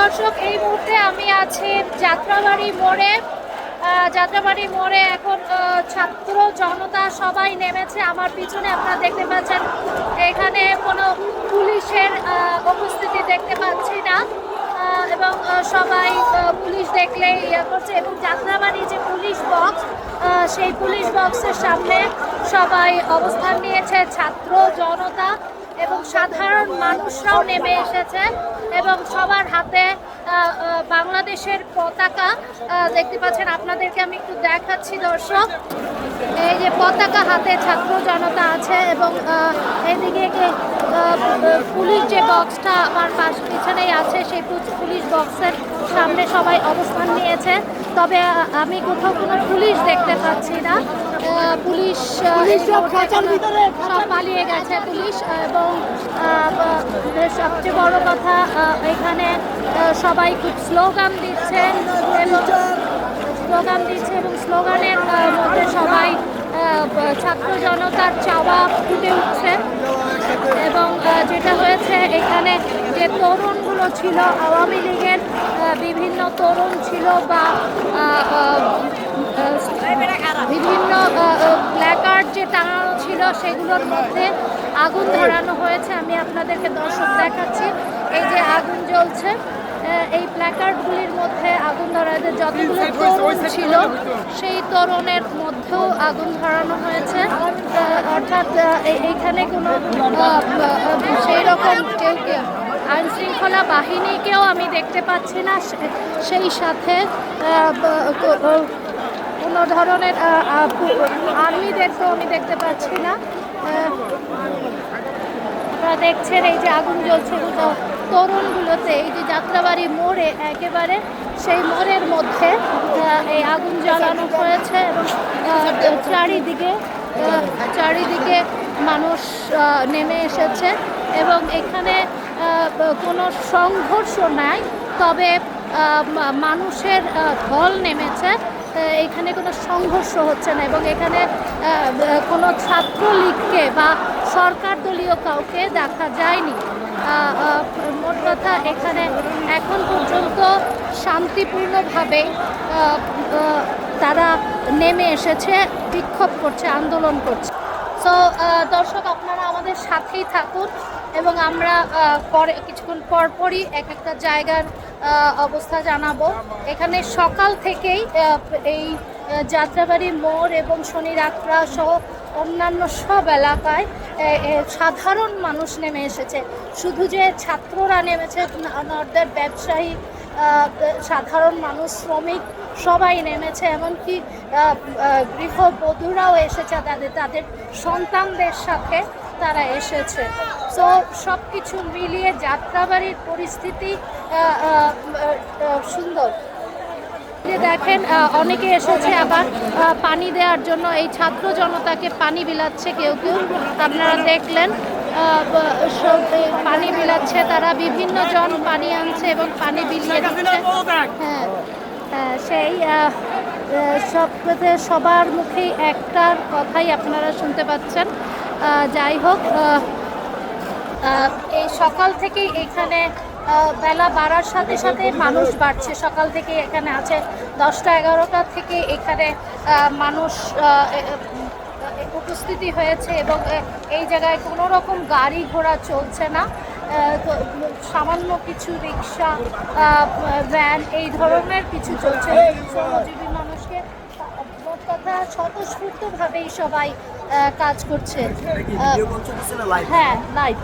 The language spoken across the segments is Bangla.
দর্শক, এই মুহূর্তে আমি আছি যাত্রাবাড়ি মোড়ে। যাত্রাবাড়ি মোড়ে এখন ছাত্র জনতা সবাই নেমেছে। আমার পিছনে আপনারা দেখতে পাচ্ছেন, এখানে কোনো পুলিশের উপস্থিতি দেখতে পাচ্ছি না। এবং সবাই পুলিশ দেখলেই ইয়ে করছে। এবং যাত্রাবাড়ি যে পুলিশ বক্স সেই পুলিশ বক্সের সামনে সবাই অবস্থান নিয়েছে। ছাত্র জনতা এবং সাধারণ মানুষরাও নেমে এসেছেন এবং সবার হাতে বাংলাদেশের পতাকা দেখতে পাচ্ছেন, আপনাদেরকে আমি একটু দেখাচ্ছি দর্শক। এই যে পতাকা হাতে ছাত্র জনতা আছে এবং এদিকে পুলিশ যে বক্সটা আমার পাশ, পিছনেই আছে, সেই পুলিশ বক্সের সামনে সবাই অবস্থান নিয়েছে। তবে আমি কোথাও কোনো পুলিশ দেখতে পাচ্ছি না। পুলিশ পালিয়ে গেছে পুলিশ এবং সবচেয়ে বড় কথা এখানে সবাই খুব স্লোগান দিচ্ছে স্লোগান দিচ্ছে এবং স্লোগানের মধ্যে সবাই ছাত্র জনতার চাওয়া ফুটে উঠছে। এবং যেটা হয়েছে এখানে যে তরুণগুলো ছিল আওয়ামী লীগের বিভিন্ন তরুণ ছিল বা বিভিন্ন প্ল্যাকার্ড যে টাঙানো ছিল সেগুলোর মধ্যে আগুন ধরানো হয়েছে। আমি আপনাদেরকে দর্শক দেখাচ্ছি। এই যে আগুন জ্বলছে এই প্ল্যাকার্ডগুলির মধ্যে আগুন ধরাতে যতগুলো তরুণ ছিল সেই তরুণের মধ্যেও আগুন ধরানো হয়েছে। অর্থাৎ এইখানে কোনো সেই রকম কেউ কেউ আইন শৃঙ্খলা বাহিনীকেও আমি দেখতে পাচ্ছি না। সেই সাথে কোনো ধরনের আর্মিদেরকেও আমি দেখতে পাচ্ছি না। আপনারা দেখছেন এই যে আগুন জ্বলছে তরুণগুলোতে, এই যে যাত্রাবাড়ি মোড়ে, একেবারে সেই মোড়ের মধ্যে এই আগুন জ্বালানো হয়েছে এবং চারিদিকে চারিদিকে মানুষ নেমে এসেছে এবং এখানে কোনো সংঘর্ষ নাই, তবে মানুষের ঢল নেমেছে। এখানে কোনো সংঘর্ষ হচ্ছে না এবং এখানে কোনো ছাত্রলীগকে বা সরকার দলীয় কাউকে দেখা যায়নি। মোট কথা এখানে এখন পর্যন্ত শান্তিপূর্ণভাবে তারা নেমে এসেছে, বিক্ষোভ করছে, আন্দোলন করছে। সো দর্শক, আপনারা আমাদের সাথেই থাকুন এবং আমরা পরে, কিছুক্ষণ পরপরই এক একটা জায়গার অবস্থা জানাব। এখানে সকাল থেকেই এই যাত্রাবাড়ি মোড় এবং শনি রাত্রা সহ অন্যান্য সব এলাকায় সাধারণ মানুষ নেমে এসেছে। শুধু যে ছাত্ররা নেমেছে, নর্দের ব্যবসায়ী সাধারণ মানুষ, শ্রমিক সবাই নেমেছে, এমনকি গৃহবধূরাও এসেছে তাদের তাদের সন্তানদের সাথে তারা এসেছে। সো সব কিছু মিলিয়ে যাত্রাবাড়ির পরিস্থিতি সুন্দর। দেখেন অনেকে এসেছে আবার পানি দেওয়ার জন্য। এই ছাত্র জনতাকে পানি বিলাচ্ছে কেউ কেউ। আপনারা দেখলেন পানি বিলাচ্ছে তারা। বিভিন্ন জন পানি আনছে এবং পানি বিলিয়ে দিচ্ছে। হ্যাঁ হ্যাঁ, সেই সব সবার মুখেই একটার কথাই আপনারা শুনতে পাচ্ছেন। যাই হোক এই সকাল থেকেই এখানে বেলা বাড়ার সাথে সাথে মানুষ বাড়ছে। সকাল থেকে এখানে আছে দশটা এগারোটা থেকে এখানে মানুষ উপস্থিতি হয়েছে এবং এই জায়গায় কোনো রকম গাড়ি ঘোড়া চলছে না। সামান্য কিছু রিক্সা ভ্যান, এই ধরনের কিছু চলছে। শ্রমজীবী মানুষকে কথা স্বতঃস্ফূর্তভাবেই সবাই কাজ করছে। হ্যাঁ লাইভ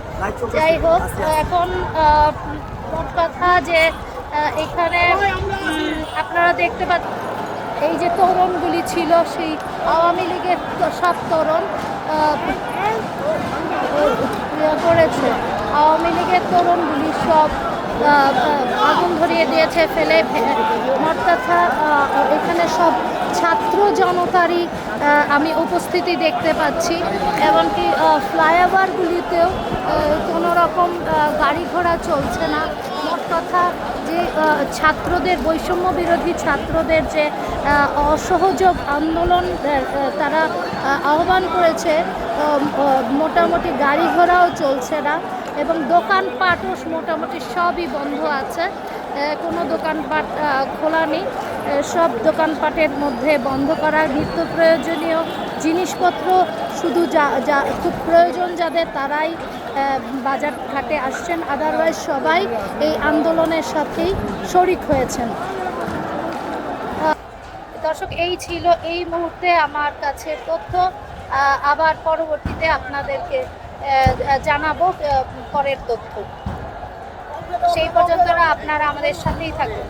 যাই হোক এখন মোট কথা যে এখানে আপনারা দেখতে পাচ্ছেন এই যে তরুণগুলি ছিল সেই আওয়ামী লীগের সব তরুণ করেছে। আওয়ামী লীগের তরুণগুলি সব আগুন ধরিয়ে দিয়েছে ফেলে কথা এখানে সব ছাত্র জনতারই আমি উপস্থিতি দেখতে পাচ্ছি, এমনকি ফ্লাইওভারগুলিতেও কোনো রকম গাড়ি ঘোড়া চলছে না। মোট কথা যে ছাত্রদের, বৈষম্য বিরোধী ছাত্রদের যে অসহযোগ আন্দোলন তারা আহ্বান করেছে মোটামুটি গাড়ি ঘোড়াও চলছে না এবং দোকানপাটও মোটামুটি সবই বন্ধ আছে। কোনো দোকানপাট খোলা নেই। সব দোকানপাটের মধ্যে বন্ধ করা নিত্য প্রয়োজনীয় জিনিসপত্র, শুধু যা যা খুব প্রয়োজন যাদের তারাই বাজার ঘাটে আসছেন। আদারওয়াইজ সবাই এই আন্দোলনের সাথেই শরিক হয়েছেন। দর্শক, এই ছিল এই মুহূর্তে আমার কাছে তথ্য। আবার পরবর্তীতে আপনাদেরকে জানাব পরের তথ্য। সেই পর্যন্ত আপনারা আমাদের সাথেই থাকুন।